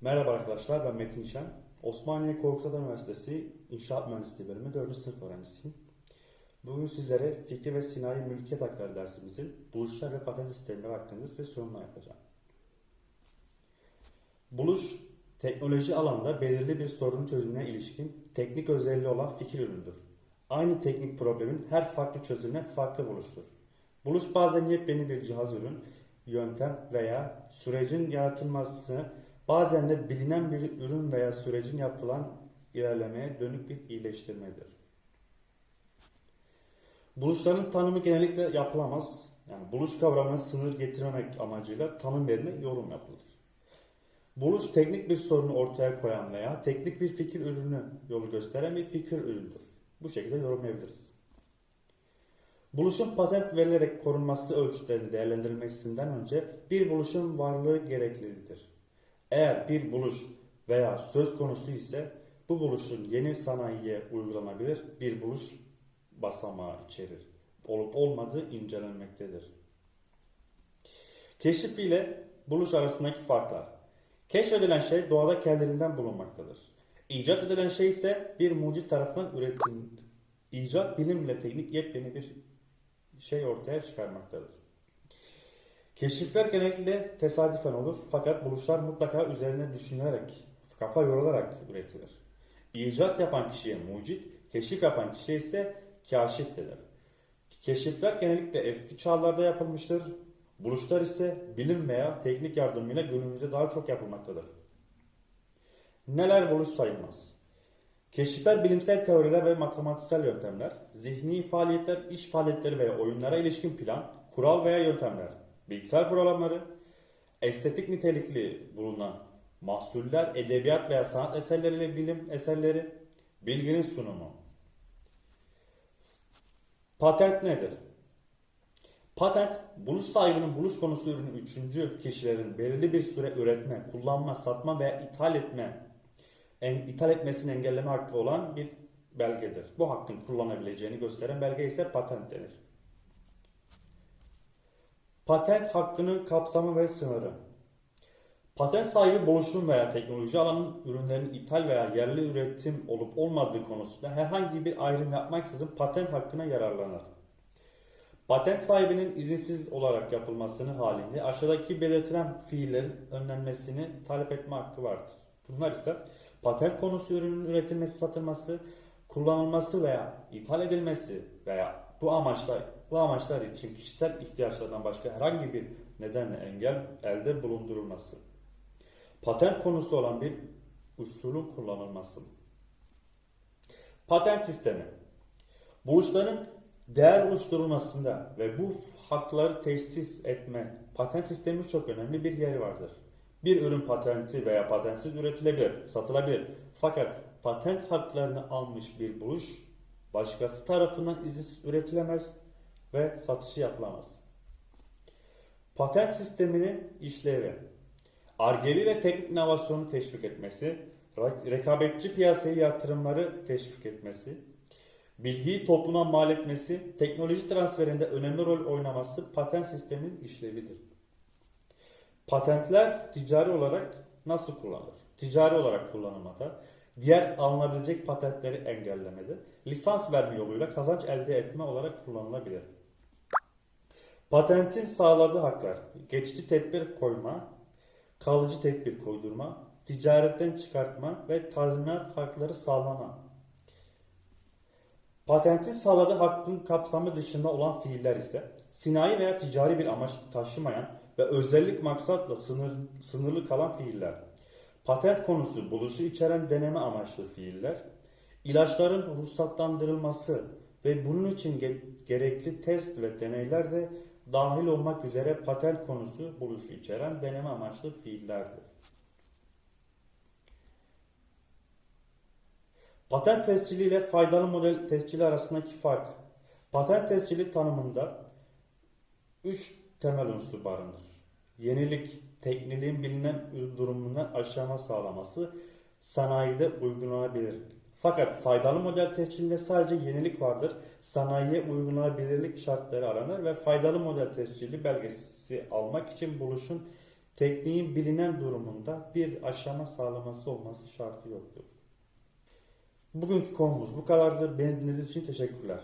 Merhaba arkadaşlar ben Metin Şen. Osmaniye Korkut Ata Üniversitesi İnşaat Mühendisliği bölümü 4. sınıf öğrencisiyim. Bugün sizlere fikir ve sinayi mülkiyet hakları dersimizin buluşlar ve patent sistemleri hakkında size sunumlar yapacağım. Buluş, teknoloji alanda belirli bir sorun çözümüne ilişkin teknik özelliği olan fikir ürünüdür. Aynı teknik problemin her farklı çözümüne farklı buluştur. Buluş bazen yepyeni bir cihaz ürün, yöntem veya sürecin yaratılması bazen de bilinen bir ürün veya sürecin yapılan ilerlemeye dönük bir iyileştirmedir. Buluşların tanımı genellikle yapılamaz. Yani buluş kavramına sınır getirmemek amacıyla tanım yerine yorum yapılır. Buluş teknik bir sorunu ortaya koyan veya teknik bir fikir ürünü yolu gösteren bir fikir üründür. Bu şekilde yorumlayabiliriz. Buluşun patent verilerek korunması ölçütlerinin değerlendirilmesinden önce bir buluşun varlığı gereklidir. Eğer bir buluş veya söz konusu ise bu buluşun yeni sanayiye uygulanabilir bir buluş basamağı içerir. Olup olmadığı incelenmektedir. Keşif ile buluş arasındaki farklar. Keşfedilen şey doğada kendiliğinden bulunmaktadır. İcat edilen şey ise bir mucit tarafından üretim. İcat bilimle teknik yepyeni bir şey ortaya çıkarmaktadır. Keşifler genellikle tesadüfen olur fakat buluşlar mutlaka üzerine düşünülerek, kafa yorularak üretilir. İcat yapan kişiye mucit, keşif yapan kişiye ise kaşif denir. Keşifler genellikle eski çağlarda yapılmıştır. Buluşlar ise bilim veya teknik yardımıyla günümüzde daha çok yapılmaktadır. Neler buluş sayılmaz? Keşifler bilimsel teoriler ve matematiksel yöntemler, zihni faaliyetler, iş faaliyetleri veya oyunlara ilişkin plan, kural veya yöntemler, bilgisayar programları, estetik nitelikli bulunan mahsuller, edebiyat veya sanat eserleriyle bilim eserleri, bilginin sunumu. Patent nedir? Patent, buluş sahibinin buluş konusu ürünü üçüncü kişilerin belirli bir süre üretme, kullanma, satma veya ithal etme, en, ithal etmesini engelleme hakkı olan bir belgedir. Bu hakkın kullanabileceğini gösteren belge ise patent denir. Patent hakkının kapsamı ve sınırı. Patent sahibi buluşun veya teknoloji alanının ürünlerin ithal veya yerli üretim olup olmadığı konusunda herhangi bir ayrım yapmaksızın patent hakkına yararlanır. Patent sahibinin izinsiz olarak yapılmasını halinde aşağıdaki belirtilen fiillerin önlenmesini talep etme hakkı vardır. Bunlar ise patent konusu ürünün üretilmesi, satılması, kullanılması veya ithal edilmesi veya bu amaçlar bu amaçlar için kişisel ihtiyaçlardan başka herhangi bir nedenle engel elde bulundurulması. Patent konusu olan bir usulün kullanılması. Patent sistemi. Buluşların değer oluşturulmasında ve bu hakları tesis etme patent sistemi çok önemli bir yeri vardır. Bir ürün patenti veya patentsiz üretilebilir, satılabilir. Fakat patent haklarını almış bir buluş başkası tarafından izinsiz üretilemez ve satışı yapılamaz. Patent sisteminin işlevi Argeli ve teknik inovasyonu teşvik etmesi, rekabetçi piyasaya yatırımları teşvik etmesi, bilgiyi topluma mal etmesi, teknoloji transferinde önemli rol oynaması patent sisteminin işlevidir. Patentler ticari olarak nasıl kullanılır? Ticari olarak kullanılmada, diğer alınabilecek patentleri engellemede, lisans verme yoluyla kazanç elde etme olarak kullanılabilir. Patentin sağladığı haklar, geçici tedbir koyma, kalıcı tedbir koydurma, ticaretten çıkartma ve tazminat hakları sağlama. Patentin sağladığı hakkın kapsamı dışında olan fiiller ise sinayi veya ticari bir amaç taşımayan ve özellik maksatla sınır, sınırlı kalan fiiller. Patent konusu buluşu içeren deneme amaçlı fiiller. ilaçların ruhsatlandırılması ve bunun için ge- gerekli test ve deneyler de dahil olmak üzere patent konusu buluşu içeren deneme amaçlı fiillerdir. Patent tescili ile faydalı model tescili arasındaki fark. Patent tescili tanımında 3 temel unsur barındırır. Yenilik, tekniliğin bilinen durumundan aşama sağlaması sanayide uygulanabilir. Fakat faydalı model tescilinde sadece yenilik vardır. Sanayiye uygulanabilirlik şartları aranır ve faydalı model tescili belgesi almak için buluşun tekniğin bilinen durumunda bir aşama sağlaması olması şartı yoktur. Bugünkü konumuz bu kadardı. Beni dinlediğiniz için teşekkürler.